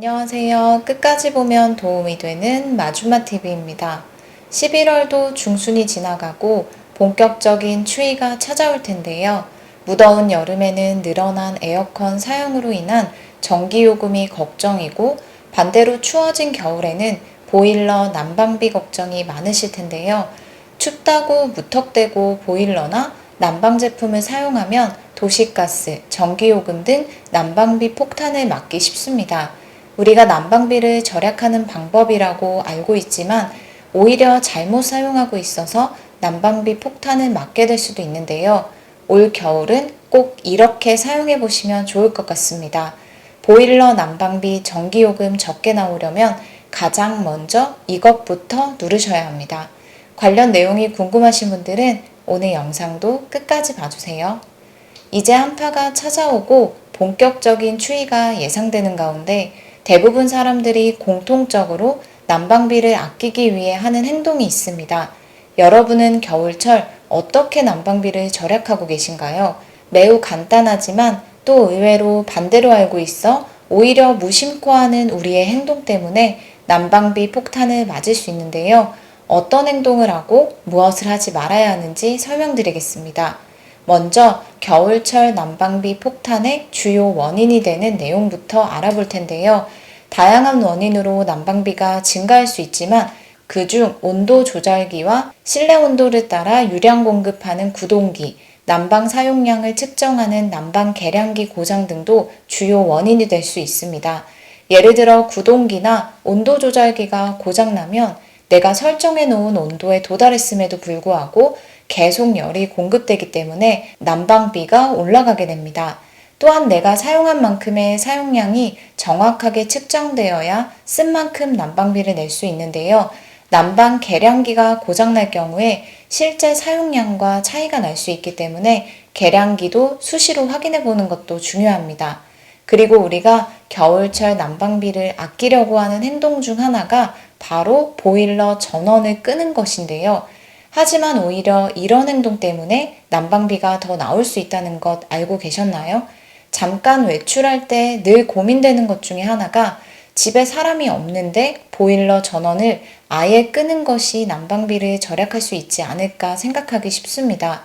안녕하세요. 끝까지 보면 도움이 되는 마주마TV입니다. 11월도 중순이 지나가고 본격적인 추위가 찾아올 텐데요. 무더운 여름에는 늘어난 에어컨 사용으로 인한 전기요금이 걱정이고 반대로 추워진 겨울에는 보일러 난방비 걱정이 많으실 텐데요. 춥다고 무턱대고 보일러나 난방 제품을 사용하면 도시가스, 전기요금 등 난방비 폭탄을 막기 쉽습니다. 우리가 난방비를 절약하는 방법이라고 알고 있지만 오히려 잘못 사용하고 있어서 난방비 폭탄을 맞게 될 수도 있는데요. 올 겨울은 꼭 이렇게 사용해 보시면 좋을 것 같습니다. 보일러 난방비 전기요금 적게 나오려면 가장 먼저 이것부터 누르셔야 합니다. 관련 내용이 궁금하신 분들은 오늘 영상도 끝까지 봐주세요. 이제 한파가 찾아오고 본격적인 추위가 예상되는 가운데 대부분 사람들이 공통적으로 난방비를 아끼기 위해 하는 행동이 있습니다. 여러분은 겨울철 어떻게 난방비를 절약하고 계신가요? 매우 간단하지만 또 의외로 반대로 알고 있어 오히려 무심코 하는 우리의 행동 때문에 난방비 폭탄을 맞을 수 있는데요. 어떤 행동을 하고 무엇을 하지 말아야 하는지 설명드리겠습니다. 먼저 겨울철 난방비 폭탄의 주요 원인이 되는 내용부터 알아볼 텐데요. 다양한 원인으로 난방비가 증가할 수 있지만 그중 온도 조절기와 실내 온도를 따라 유량 공급하는 구동기, 난방 사용량을 측정하는 난방 계량기 고장 등도 주요 원인이 될 수 있습니다. 예를 들어 구동기나 온도 조절기가 고장나면 내가 설정해 놓은 온도에 도달했음에도 불구하고 계속 열이 공급되기 때문에 난방비가 올라가게 됩니다. 또한 내가 사용한 만큼의 사용량이 정확하게 측정되어야 쓴 만큼 난방비를 낼 수 있는데요. 난방 계량기가 고장날 경우에 실제 사용량과 차이가 날 수 있기 때문에 계량기도 수시로 확인해 보는 것도 중요합니다. 그리고 우리가 겨울철 난방비를 아끼려고 하는 행동 중 하나가 바로 보일러 전원을 끄는 것인데요. 하지만 오히려 이런 행동 때문에 난방비가 더 나올 수 있다는 것 알고 계셨나요? 잠깐 외출할 때 늘 고민되는 것 중에 하나가 집에 사람이 없는데 보일러 전원을 아예 끄는 것이 난방비를 절약할 수 있지 않을까 생각하기 쉽습니다.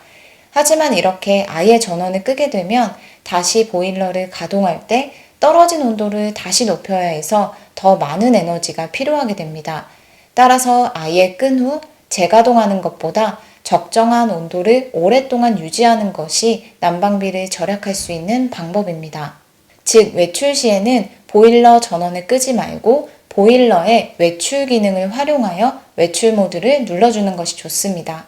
하지만 이렇게 아예 전원을 끄게 되면 다시 보일러를 가동할 때 떨어진 온도를 다시 높여야 해서 더 많은 에너지가 필요하게 됩니다. 따라서 아예 끈 후 재가동하는 것보다 적정한 온도를 오랫동안 유지하는 것이 난방비를 절약할 수 있는 방법입니다. 즉, 외출 시에는 보일러 전원을 끄지 말고 보일러의 외출 기능을 활용하여 외출 모드를 눌러주는 것이 좋습니다.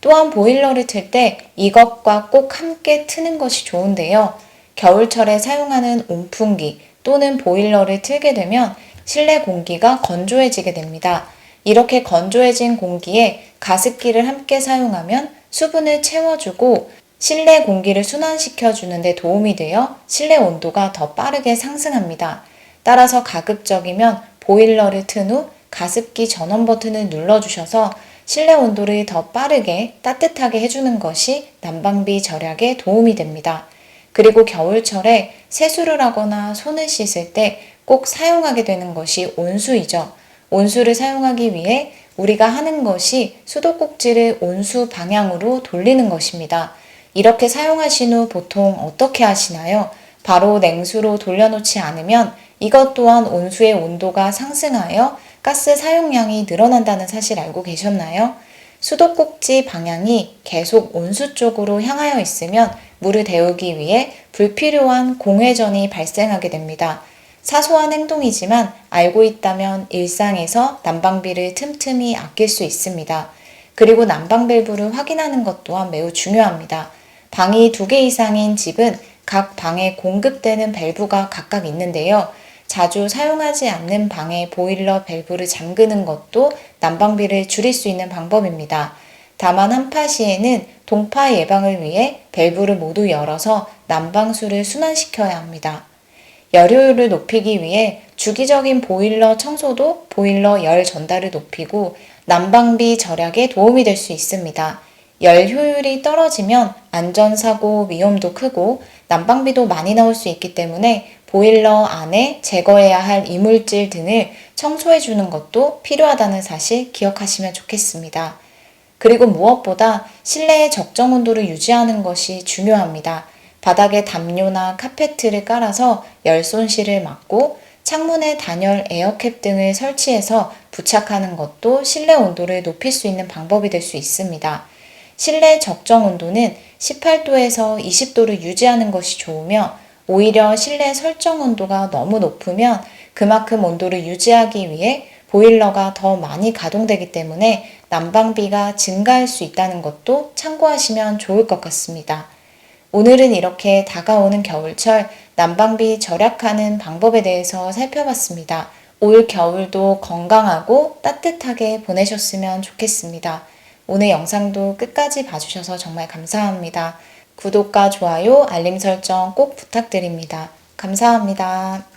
또한 보일러를 틀 때 이것과 꼭 함께 트는 것이 좋은데요. 겨울철에 사용하는 온풍기 또는 보일러를 틀게 되면 실내 공기가 건조해지게 됩니다. 이렇게 건조해진 공기에 가습기를 함께 사용하면 수분을 채워주고 실내 공기를 순환시켜 주는데 도움이 되어 실내 온도가 더 빠르게 상승합니다. 따라서 가급적이면 보일러를 튼 후 가습기 전원 버튼을 눌러주셔서 실내 온도를 더 빠르게 따뜻하게 해주는 것이 난방비 절약에 도움이 됩니다. 그리고 겨울철에 세수를 하거나 손을 씻을 때 꼭 사용하게 되는 것이 온수이죠. 온수를 사용하기 위해 우리가 하는 것이 수도꼭지를 온수 방향으로 돌리는 것입니다. 이렇게 사용하신 후 보통 어떻게 하시나요? 바로 냉수로 돌려놓지 않으면 이것 또한 온수의 온도가 상승하여 가스 사용량이 늘어난다는 사실 알고 계셨나요? 수도꼭지 방향이 계속 온수 쪽으로 향하여 있으면 물을 데우기 위해 불필요한 공회전이 발생하게 됩니다. 사소한 행동이지만 알고 있다면 일상에서 난방비를 틈틈이 아낄 수 있습니다. 그리고 난방 밸브를 확인하는 것 또한 매우 중요합니다. 방이 두 개 이상인 집은 각 방에 공급되는 밸브가 각각 있는데요. 자주 사용하지 않는 방에 보일러 밸브를 잠그는 것도 난방비를 줄일 수 있는 방법입니다. 다만 한파 시에는 동파 예방을 위해 밸브를 모두 열어서 난방수를 순환시켜야 합니다. 열효율을 높이기 위해 주기적인 보일러 청소도 보일러 열 전달을 높이고 난방비 절약에 도움이 될 수 있습니다. 열 효율이 떨어지면 안전사고 위험도 크고 난방비도 많이 나올 수 있기 때문에 보일러 안에 제거해야 할 이물질 등을 청소해 주는 것도 필요하다는 사실 기억하시면 좋겠습니다. 그리고 무엇보다 실내의 적정 온도를 유지하는 것이 중요합니다. 바닥에 담요나 카페트를 깔아서 열 손실을 막고 창문에 단열 에어캡 등을 설치해서 부착하는 것도 실내 온도를 높일 수 있는 방법이 될 수 있습니다. 실내 적정 온도는 18도에서 20도를 유지하는 것이 좋으며 오히려 실내 설정 온도가 너무 높으면 그만큼 온도를 유지하기 위해 보일러가 더 많이 가동되기 때문에 난방비가 증가할 수 있다는 것도 참고하시면 좋을 것 같습니다. 오늘은 이렇게 다가오는 겨울철 난방비 절약하는 방법에 대해서 살펴봤습니다. 올 겨울도 건강하고 따뜻하게 보내셨으면 좋겠습니다. 오늘 영상도 끝까지 봐주셔서 정말 감사합니다. 구독과 좋아요, 알림 설정 꼭 부탁드립니다. 감사합니다.